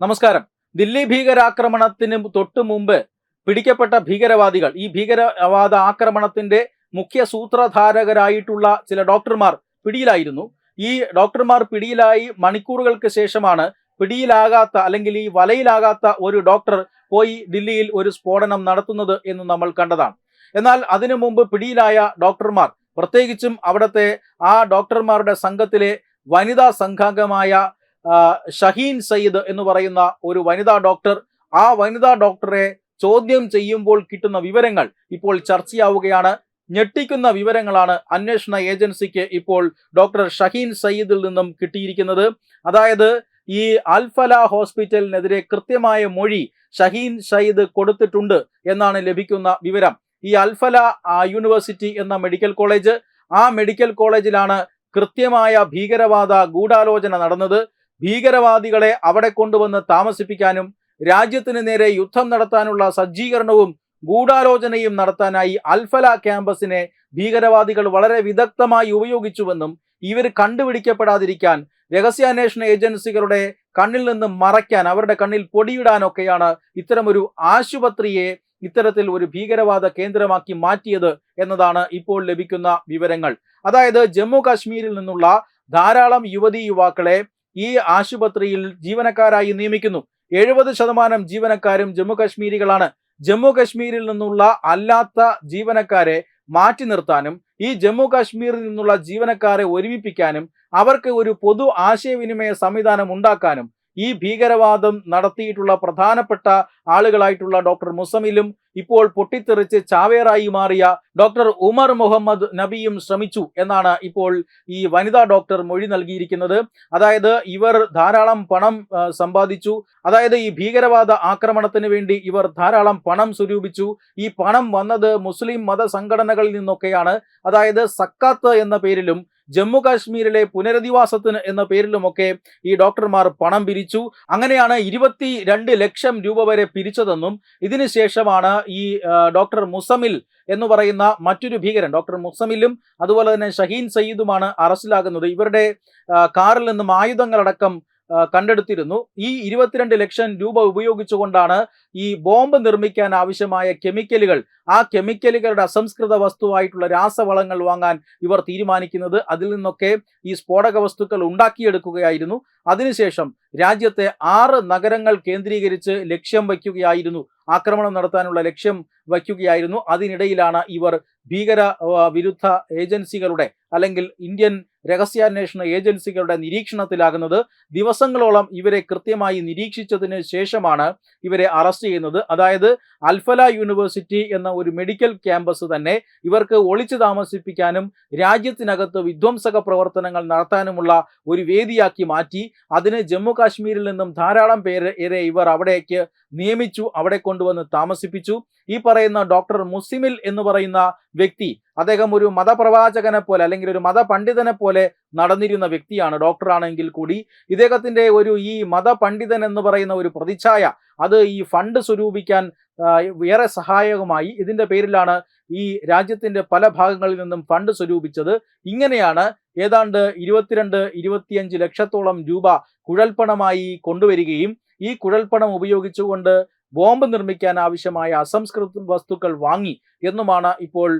നമസ്കാരം. ദില്ലി ഭീകരാക്രമണത്തിന് തൊട്ടു മുമ്പ് പിടിക്കപ്പെട്ട ഭീകരവാദികൾ ഈ ഭീകരവാദ ആക്രമണത്തിന്റെ മുഖ്യ സൂത്രധാരകരായിട്ടുള്ള ചില ഡോക്ടർമാർ പിടിയിലായിരുന്നു. ഈ ഡോക്ടർമാർ പിടിയിലായി മണിക്കൂറുകൾക്ക് ശേഷമാണ് പിടിയിലാകാത്ത അല്ലെങ്കിൽ ഈ വലയിലാകാത്ത ഒരു ഡോക്ടർ പോയി ദില്ലിയിൽ ഒരു സ്ഫോടനം നടത്തുന്നത് എന്ന് നമ്മൾ കണ്ടതാണ്. എന്നാൽ അതിനു മുമ്പ് പിടിയിലായ ഡോക്ടർമാർ പ്രത്യേകിച്ചും അവിടുത്തെ ആ ഡോക്ടർമാരുടെ സംഘത്തിലെ വനിതാ സംഘാംഗമായ ഷഹീൻ സയ്യിദ് എന്ന് പറയുന്ന ഒരു വനിതാ ഡോക്ടർ ആ വനിതാ ഡോക്ടറെ ചോദ്യം ചെയ്യുമ്പോൾ കിട്ടുന്ന വിവരങ്ങൾ ഇപ്പോൾ ചർച്ചയാവുകയാണ്. ഞെട്ടിക്കുന്ന വിവരങ്ങളാണ് അന്വേഷണ ഏജൻസിക്ക് ഇപ്പോൾ ഡോക്ടർ ഷഹീൻ സയ്യിദിൽ നിന്നും കിട്ടിയിരിക്കുന്നത്. അതായത് ഈ അൽഫല ഹോസ്പിറ്റലിനെതിരെ കൃത്യമായ മൊഴി ഷഹീൻ സയ്യിദ് കൊടുത്തിട്ടുണ്ട് എന്നാണ് ലഭിക്കുന്ന വിവരം. ഈ അൽഫല യൂണിവേഴ്സിറ്റി എന്ന മെഡിക്കൽ കോളേജ് ആ മെഡിക്കൽ കോളേജിലാണ് കൃത്യമായ ഭീകരവാദ ഗൂഢാലോചന നടന്നത്. ഭീകരവാദികളെ അവിടെ കൊണ്ടുവന്ന് താമസിപ്പിക്കാനും രാജ്യത്തിന് നേരെ യുദ്ധം നടത്താനുള്ള സജ്ജീകരണവും ഗൂഢാലോചനയും നടത്താനായി അൽഫല ക്യാമ്പസിനെ ഭീകരവാദികൾ വളരെ വിദഗ്ധമായി ഉപയോഗിച്ചുവെന്നും ഇവർ കണ്ടുപിടിക്കപ്പെടാതിരിക്കാൻ രഹസ്യാന്വേഷണ ഏജൻസികളുടെ കണ്ണിൽ നിന്ന് മറയ്ക്കാൻ അവരുടെ കണ്ണിൽ പൊടിയിടാനൊക്കെയാണ് ഇത്തരമൊരു ആശുപത്രിയെ ഇത്തരത്തിൽ ഒരു ഭീകരവാദ കേന്ദ്രമാക്കി മാറ്റിയത് എന്നതാണ് ഇപ്പോൾ ലഭിക്കുന്ന വിവരങ്ങൾ. അതായത് ജമ്മു കാശ്മീരിൽ നിന്നുള്ള ധാരാളം യുവതി യുവാക്കളെ ഈ ആശുപത്രിയിൽ ജീവനക്കാരായി നിയമിക്കുന്നു. എഴുപത് ശതമാനം ജീവനക്കാരും ജമ്മു കശ്മീരികളാണ് ജമ്മു കശ്മീരിൽ നിന്നുള്ള അല്ലാത്ത ജീവനക്കാരെ മാറ്റി നിർത്താനും ഈ ജമ്മു കാശ്മീരിൽ നിന്നുള്ള ജീവനക്കാരെ ഒരുമിപ്പിക്കാനും അവർക്ക് ഒരു പൊതു ആശയവിനിമയ സംവിധാനം ഉണ്ടാക്കാനും ഈ ഭീകരവാദം നടത്തിയിട്ടുള്ള പ്രധാനപ്പെട്ട ആളുകളായിട്ടുള്ള ഡോക്ടർ മുസമിലും ഇപ്പോൾ പൊട്ടിത്തെറിച്ച് ചാവേറായി മാറിയ ഡോക്ടർ ഉമർ മുഹമ്മദ് നബിയും ശ്രമിച്ചു എന്നാണ് ഇപ്പോൾ ഈ വനിതാ ഡോക്ടർ മൊഴി നൽകിയിരിക്കുന്നത്. അതായത് ഇവർ ധാരാളം പണം സമ്പാദിച്ചു. അതായത് ഈ ഭീകരവാദ ആക്രമണത്തിന് വേണ്ടി ഇവർ ധാരാളം പണം സ്വരൂപിച്ചു. ഈ പണം വന്നത് മുസ്ലിം മത സംഘടനകളിൽ നിന്നൊക്കെയാണ്. അതായത് സക്കാത്ത് എന്ന പേരിലും ജമ്മു കാശ്മീരിലെ പുനരധിവാസത്തിന് എന്ന പേരിലുമൊക്കെ ഈ ഡോക്ടർമാർ പണം പിരിച്ചു. അങ്ങനെയാണ് ഇരുപത്തി രണ്ട് ലക്ഷം രൂപ വരെ പിരിച്ചതെന്നും ഇതിനുശേഷമാണ് ഈ ഡോക്ടർ മുസമിൽ എന്ന് പറയുന്ന മറ്റൊരു ഭീകരൻ ഡോക്ടർ മുസമിലും അതുപോലെ തന്നെ ഷഹീൻ സയ്യിദുമാണ് അറസ്റ്റിലാകുന്നത്. ഇവരുടെ കാറിൽ നിന്നും ആയുധങ്ങളടക്കം കണ്ടെടുത്തിരുന്നു. ഈ ഇരുപത്തിരണ്ട് ലക്ഷം രൂപ ഉപയോഗിച്ചുകൊണ്ടാണ് ഈ ബോംബ് നിർമ്മിക്കാൻ ആവശ്യമായ കെമിക്കലുകൾ. ആ കെമിക്കലുകളുടെ അസംസ്കൃത വസ്തുവായിട്ടുള്ള രാസവളങ്ങൾ വാങ്ങാൻ ഇവർ തീരുമാനിക്കുന്നത്. അതിൽ നിന്നൊക്കെ ഈ സ്ഫോടക വസ്തുക്കൾ ഉണ്ടാക്കിയെടുക്കുകയായിരുന്നു. അതിനുശേഷം രാജ്യത്തെ ആറ് നഗരങ്ങൾ കേന്ദ്രീകരിച്ച് ലക്ഷ്യം വയ്ക്കുകയായിരുന്നു. ആക്രമണം നടത്താനുള്ള ലക്ഷ്യം വയ്ക്കുകയായിരുന്നു. അതിനിടയിലാണ് ഇവർ ഭീകര വിരുദ്ധ ഏജൻസികളുടെ അല്ലെങ്കിൽ ഇന്ത്യൻ രഹസ്യാന്വേഷണ ഏജൻസികളുടെ നിരീക്ഷണത്തിലാകുന്നത് ദിവസങ്ങളോളം ഇവരെ കൃത്യമായി നിരീക്ഷിച്ചതിന് ശേഷമാണ് ഇവരെ അറസ്റ്റ് ചെയ്യുന്നത്. അതായത് അൽഫല യൂണിവേഴ്സിറ്റി എന്ന ഒരു മെഡിക്കൽ ക്യാമ്പസ് തന്നെ ഇവർക്ക് ഒളിച്ചു താമസിപ്പിക്കാനും രാജ്യത്തിനകത്ത് വിധ്വംസക പ്രവർത്തനങ്ങൾ നടത്താനുമുള്ള ഒരു വേദിയാക്കി മാറ്റി. അതിന് ജമ്മു കാശ്മീരിൽ നിന്നും ധാരാളം പേരെ ഇവർ അവിടേക്ക് നിയമിച്ചു അവിടെ കൊണ്ടുവന്ന് താമസിപ്പിച്ചു. ഈ പറയുന്ന ഡോക്ടർ മുസിമിൽ എന്ന് പറയുന്ന വ്യക്തി. അദ്ദേഹം ഒരു മതപ്രവാചകനെ പോലെ അല്ലെങ്കിൽ ഒരു മതപണ്ഡിതനെ പോലെ നടന്നിരുന്ന വ്യക്തിയാണ്. ഡോക്ടറാണെങ്കിൽ കൂടി ഇദ്ദേഹത്തിന്റെ ഒരു ഈ മതപണ്ഡിതൻ എന്ന് പറയുന്ന ഒരു പ്രതിച്ഛായ അത് ഈ ഫണ്ട് സ്വരൂപിക്കാൻ ഏറെ സഹായകമായി ഇതിന്റെ പേരിലാണ് ഈ രാജ്യത്തിന്റെ പല ഭാഗങ്ങളിൽ നിന്നും ഫണ്ട് സ്വരൂപിച്ചത്. ഇങ്ങനെയാണ് ഏതാണ്ട് ഇരുപത്തിരണ്ട് ഇരുപത്തിയഞ്ച് ലക്ഷത്തോളം രൂപ കുഴൽപ്പണമായി കൊണ്ടുവരികയും ഈ കുഴൽപ്പണം ഉപയോഗിച്ചുകൊണ്ട് ബോംബ് നിർമ്മിക്കാൻ ആവശ്യമായ അസംസ്കൃത വസ്തുക്കൾ വാങ്ങി എന്നുമാണ് ഇപ്പോൾ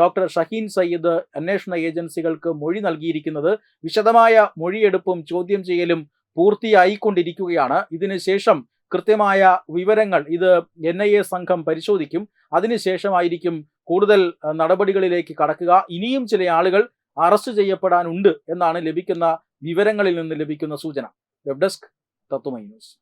ഡോക്ടർ ഷഹീൻ സയ്യിദ് അന്വേഷണ ഏജൻസികൾക്ക് മൊഴി നൽകിയിരിക്കുന്നത്. വിശദമായ മൊഴിയെടുപ്പും ചോദ്യം ചെയ്യലും പൂർത്തിയായിക്കൊണ്ടിരിക്കുകയാണ്. ഇതിനുശേഷം കൃത്യമായ വിവരങ്ങൾ ഇത് എൻ ഐ എ സംഘം പരിശോധിക്കും. അതിനുശേഷമായിരിക്കും കൂടുതൽ നടപടികളിലേക്ക് കടക്കുക. ഇനിയും ചില ആളുകൾ അറസ്റ്റ് ചെയ്യപ്പെടാനുണ്ട് എന്നാണ് ലഭിക്കുന്ന വിവരങ്ങളിൽ നിന്ന് ലഭിക്കുന്ന സൂചന. Web desk Tatwamayi news.